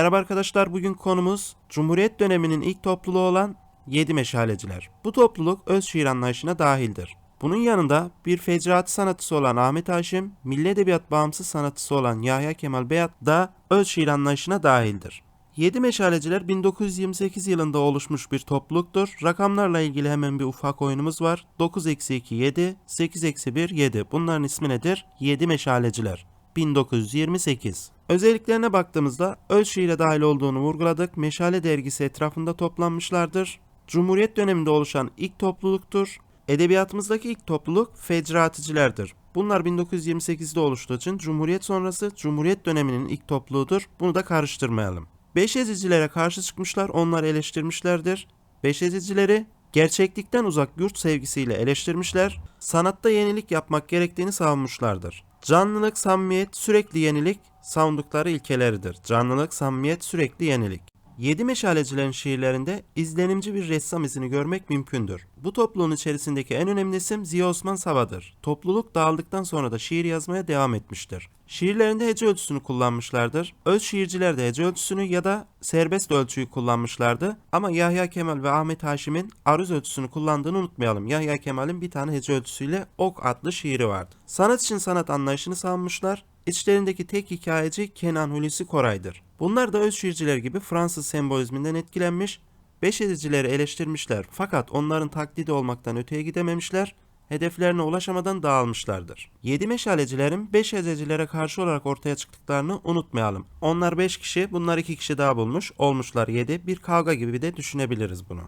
Merhaba arkadaşlar, bugün konumuz Cumhuriyet döneminin ilk topluluğu olan Yedi Meşaleciler. Bu topluluk öz şiir anlayışına dahildir. Bunun yanında bir fecraat sanatçısı olan Ahmet Haşim, milli edebiyat bağımsız sanatçısı olan Yahya Kemal Beyat da öz şiir anlayışına dahildir. Yedi Meşaleciler 1928 yılında oluşmuş bir topluluktur. Rakamlarla ilgili hemen bir ufak oyunumuz var. 9 eksi 2 7, 8 eksi 1 7. Bunların ismi nedir? Yedi Meşaleciler. 1928. Özelliklerine baktığımızda öz şiire dahil olduğunu vurguladık. Meşale dergisi etrafında toplanmışlardır. Cumhuriyet döneminde oluşan ilk topluluktur. Edebiyatımızdaki ilk topluluk fecraaticilerdir. Bunlar 1928'de oluştuğu için Cumhuriyet sonrası Cumhuriyet döneminin ilk topluluğudur. Bunu da karıştırmayalım. Beş ezicilere karşı çıkmışlar, onları eleştirmişlerdir. Beş ezicileri gerçeklikten uzak yurt sevgisiyle eleştirmişler, sanatta yenilik yapmak gerektiğini savunmuşlardır. Canlılık, samimiyet, sürekli yenilik savundukları ilkeleridir. Canlılık, samimiyet, sürekli yenilik. Yedi meşalecilerin şiirlerinde izlenimci bir ressam izini görmek mümkündür. Bu topluluğun içerisindeki en önemli isim Ziya Osman Saba'dır. Topluluk dağıldıktan sonra da şiir yazmaya devam etmiştir. Şiirlerinde hece ölçüsünü kullanmışlardır. Öz şiirciler de hece ölçüsünü ya da serbest ölçüyü kullanmışlardı. Ama Yahya Kemal ve Ahmet Haşim'in aruz ölçüsünü kullandığını unutmayalım. Yahya Kemal'in bir tane hece ölçüsüyle Ok adlı şiiri vardı. Sanat için sanat anlayışını savunmuşlar. İçlerindeki tek hikayeci Kenan Hulusi Koray'dır. Bunlar da öz şiirciler gibi Fransız sembolizminden etkilenmiş, beş edicileri eleştirmişler fakat onların taklidi olmaktan öteye gidememişler, hedeflerine ulaşamadan dağılmışlardır. Yedi meşalecilerin beş edicilere karşı olarak ortaya çıktıklarını unutmayalım. Onlar beş kişi, bunlar iki kişi daha bulmuş, olmuşlar yedi, bir kavga gibi de düşünebiliriz bunu.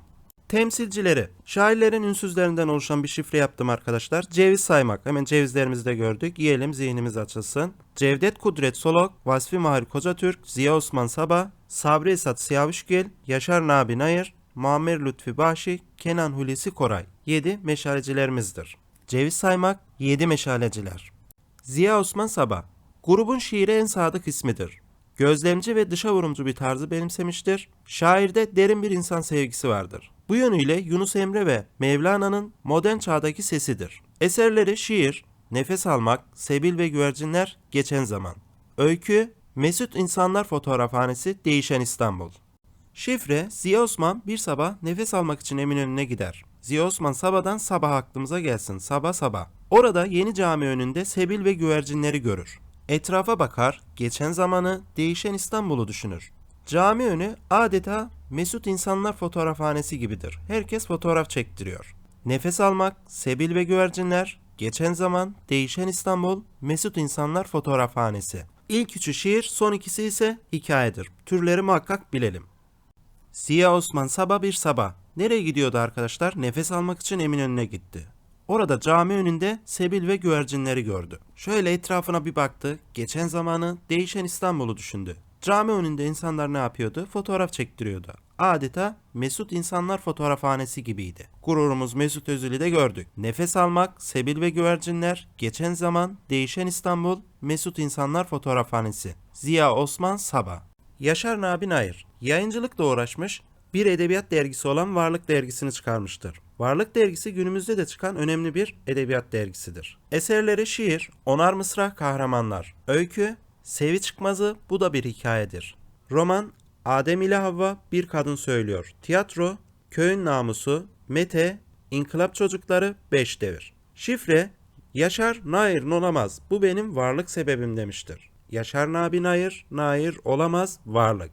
Temsilcileri. Şairlerin ünsüzlerinden oluşan bir şifre yaptım arkadaşlar. Ceviz saymak. Hemen cevizlerimizi de gördük. Yiyelim zihnimiz açılsın. Cevdet Kudret Solok, Vasfi Mahir Kocatürk, Ziya Osman Sabah, Sabri Esat Siyavuşgil, Yaşar Nabi Nayır, Muammer Lütfi Başi, Kenan Hulusi Koray. 7 meşalecilerimizdir. Ceviz saymak 7 meşaleciler. Ziya Osman Sabah. Grubun şiire en sadık ismidir. Gözlemci ve dışa vurumcu bir tarzı benimsemiştir. Şairde derin bir insan sevgisi vardır. Bu yönüyle Yunus Emre ve Mevlana'nın modern çağdaki sesidir. Eserleri şiir, nefes almak, sebil ve güvercinler, geçen zaman. Öykü, Mesut İnsanlar Fotoğrafhanesi, Değişen İstanbul. Şifre, Ziya Osman bir sabah nefes almak için Eminönü'ne gider. Ziya Osman sabahdan sabah aklımıza gelsin, sabah sabah. Orada yeni cami önünde sebil ve güvercinleri görür. Etrafa bakar, geçen zamanı, değişen İstanbul'u düşünür. Cami önü adeta Mesut İnsanlar Fotoğrafhanesi gibidir. Herkes fotoğraf çektiriyor. Nefes almak, sebil ve güvercinler, geçen zaman, değişen İstanbul, Mesut İnsanlar Fotoğrafhanesi. İlk üçü şiir, son ikisi ise hikayedir. Türleri muhakkak bilelim. Ziya Osman sabah bir sabah. Nereye gidiyordu arkadaşlar? Nefes almak için Eminönü'ne gitti. Orada cami önünde sebil ve güvercinleri gördü. Şöyle etrafına bir baktı. Geçen zamanı değişen İstanbul'u düşündü. Cami önünde insanlar ne yapıyordu? Fotoğraf çektiriyordu. Adeta Mesut İnsanlar Fotoğrafhanesi gibiydi. Gururumuz Mesut Özil'i de gördük. Nefes almak, sebil ve güvercinler, geçen zaman, değişen İstanbul, Mesut İnsanlar Fotoğrafhanesi. Ziya Osman Sabah. Yaşar Nabi Nayır. Yayıncılıkla uğraşmış, bir edebiyat dergisi olan Varlık dergisini çıkarmıştır. Varlık dergisi günümüzde de çıkan önemli bir edebiyat dergisidir. Eserleri şiir, onar mısra kahramanlar, öykü, sevi çıkmazı bu da bir hikayedir. Roman, Adem ile Havva bir kadın söylüyor. Tiyatro, köyün namusu, Mete, İnkılap çocukları, beş devir. Şifre, Yaşar Nair olamaz. Bu benim varlık sebebim demiştir. Yaşar Nabi Nair, Nair olamaz, varlık.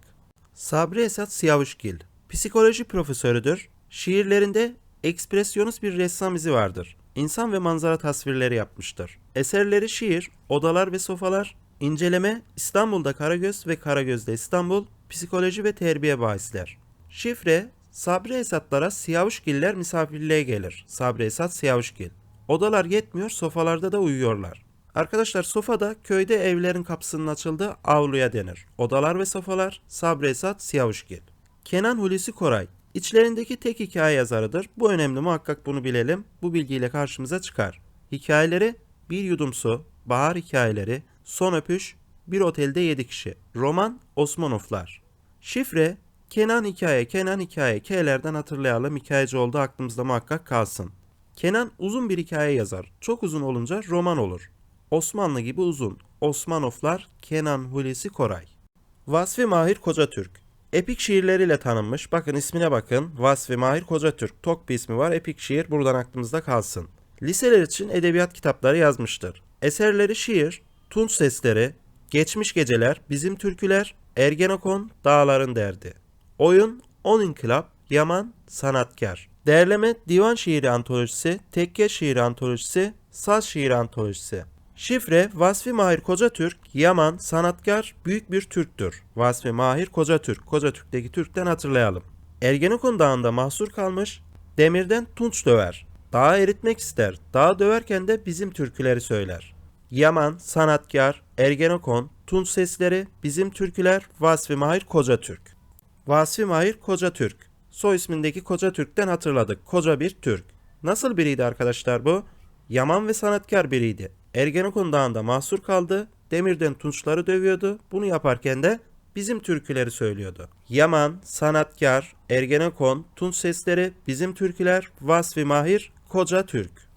Sabri Esat Siyavuşgil, psikoloji profesörüdür. Şiirlerinde ekspresyonist bir ressam izi vardır. İnsan ve manzara tasvirleri yapmıştır. Eserleri şiir, odalar ve sofalar, inceleme, İstanbul'da Karagöz ve Karagöz'de İstanbul, psikoloji ve terbiye bahisler. Şifre, Sabri Esatlara Siyavuşgiller misafirliğe gelir. Sabri Esat Siyavuşgil. Odalar yetmiyor, sofalarda da uyuyorlar. Arkadaşlar sofada köyde evlerin kapısının açıldığı avluya denir. Odalar ve sofalar Sabri Esat Siyavuşgil. Kenan Hulusi Koray. İçlerindeki tek hikaye yazarıdır. Bu önemli muhakkak bunu bilelim. Bu bilgiyle karşımıza çıkar. Hikayeleri Bir Yudum Su, Bahar Hikayeleri, Son Öpüş, Bir Otelde Yedi Kişi. Roman Osmanovlar. Şifre Kenan Hikaye, Kenan Hikaye, K'lerden hatırlayalım hikayeci oldu aklımızda muhakkak kalsın. Kenan uzun bir hikaye yazar. Çok uzun olunca roman olur. Osmanlı gibi uzun. Osmanovlar Kenan Hulusi Koray. Vasfi Mahir Kocatürk. Epik şiirleriyle tanınmış. Bakın ismine bakın. Vasfi Mahir Kocatürk. Tok bir ismi var. Epik şiir buradan aklımızda kalsın. Liseler için edebiyat kitapları yazmıştır. Eserleri şiir, tunç sesleri, geçmiş geceler, bizim türküler, Ergenekon, dağların derdi. Oyun, On İnkılap, Yaman, Sanatkar. Derleme, divan şiiri antolojisi, tekke şiiri antolojisi, saz şiiri antolojisi. Şifre Vasfi Mahir Kocatürk, Yaman, sanatkar, büyük bir Türktür. Vasfi Mahir Kocatürk, Kocatürk'teki Türk'ten hatırlayalım. Ergenekon Dağı'nda mahsur kalmış, demirden tunç döver. Dağı eritmek ister, dağı döverken de bizim türküleri söyler. Yaman, sanatkar, Ergenekon, tunç sesleri, bizim türküler, Vasfi Mahir Kocatürk. Vasfi Mahir Kocatürk. Soy ismindeki Kocatürk'ten hatırladık. Koca bir Türk. Nasıl biriydi arkadaşlar bu? Yaman ve sanatkar biriydi. Ergenekon Dağı'nda mahsur kaldı. Demirden tunçları dövüyordu. Bunu yaparken de bizim türküleri söylüyordu. Yaman, sanatkar, Ergenekon, tunç sesleri, bizim türküler, Vasfi Mahir, Koca Türk.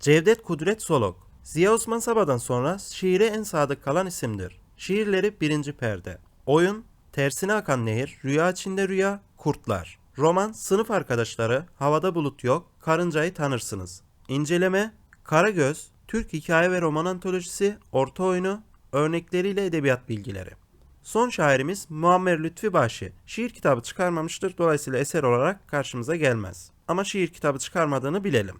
Cevdet Kudret Solok Ziya Osman Sabah'dan sonra şiire en sadık kalan isimdir. Şiirleri birinci perde. Oyun, Tersine Akan Nehir, Rüya içinde Rüya, Kurtlar. Roman, Sınıf Arkadaşları, Havada Bulut Yok, Karıncayı Tanırsınız. İnceleme, Karagöz, Türk Hikaye ve Roman Antolojisi, Orta Oyunu, örnekleriyle edebiyat bilgileri. Son şairimiz Muammer Lütfi Başi. Şiir kitabı çıkarmamıştır dolayısıyla eser olarak karşımıza gelmez. Ama şiir kitabı çıkarmadığını bilelim.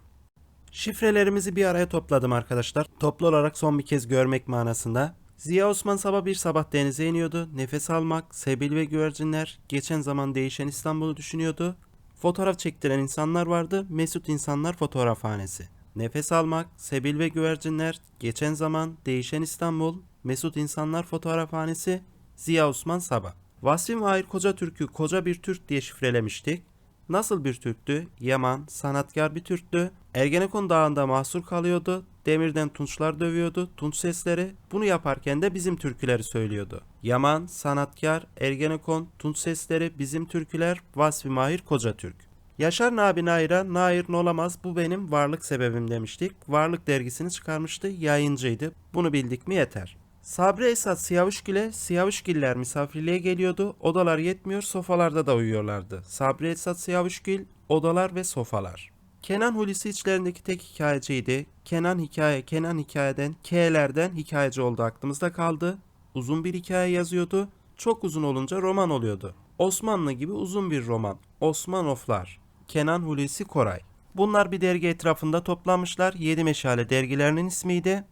Şifrelerimizi bir araya topladım arkadaşlar. Toplu olarak son bir kez görmek manasında. Ziya Osman sabah bir sabah denize iniyordu. Nefes almak, sebil ve güvercinler, geçen zaman değişen İstanbul'u düşünüyordu. Fotoğraf çektiren insanlar vardı. Mesut İnsanlar Fotoğrafhanesi. Nefes almak, sebil ve güvercinler, geçen zaman değişen İstanbul, Mesut İnsanlar Fotoğrafhanesi, Ziya Osman Sabah. Vasfi Mahir Koca Türk'ü koca bir Türk diye şifrelemiştik. Nasıl bir Türktü? Yaman, sanatkar bir Türktü. Ergenekon Dağı'nda mahsur kalıyordu. Demirden tunçlar dövüyordu, tunç sesleri. Bunu yaparken de bizim türküleri söylüyordu. Yaman, sanatkar, Ergenekon, tunç sesleri, bizim türküler, Vasfi Mahir Koca Türk. Yaşar Nabi Nair'a Nair olamaz bu benim varlık sebebim demiştik. Varlık dergisini çıkarmıştı, yayıncıydı. Bunu bildik mi yeter. Sabri Esat Siyavuşgil'e Siyavuşgiller misafirliğe geliyordu. Odalar yetmiyor, sofalarda da uyuyorlardı. Sabri Esat Siyavuşgil, odalar ve sofalar. Kenan Hulusi içlerindeki tek hikayeciydi. Kenan hikaye, Kenan hikayeden, K'lerden hikayeci oldu aklımızda kaldı. Uzun bir hikaye yazıyordu. Çok uzun olunca roman oluyordu. Osmanlı gibi uzun bir roman. Osmanoflar. Kenan Hulusi Koray. Bunlar bir dergi etrafında toplanmışlar. Yedi Meşale dergilerinin ismiydi.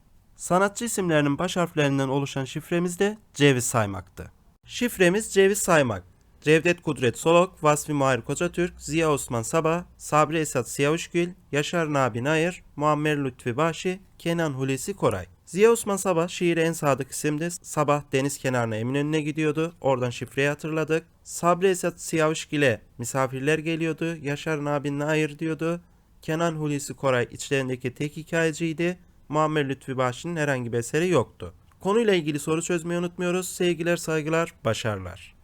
Sanatçı isimlerinin baş harflerinden oluşan şifremiz de ceviz saymaktı. Şifremiz ceviz saymak. Cevdet Kudret Solok, Vasfi Mahir Kocatürk, Ziya Osman Sabah, Sabri Esat Siyavuşgül, Yaşar Nabi Nayır, Muammer Lütfi Başi, Kenan Hulusi Koray. Ziya Osman Sabah şiire en sadık isimdi. Sabah deniz kenarına Eminönü'ne gidiyordu. Oradan şifreyi hatırladık. Sabri Esat Siyavuşgil'e misafirler geliyordu. Yaşar Nabi Nayır diyordu. Kenan Hulusi Koray içlerindeki tek hikayeciydi. Muammer Lütfi Başi'nin herhangi bir eseri yoktu. Konuyla ilgili soru çözmeyi unutmuyoruz. Sevgiler, saygılar, başarılar.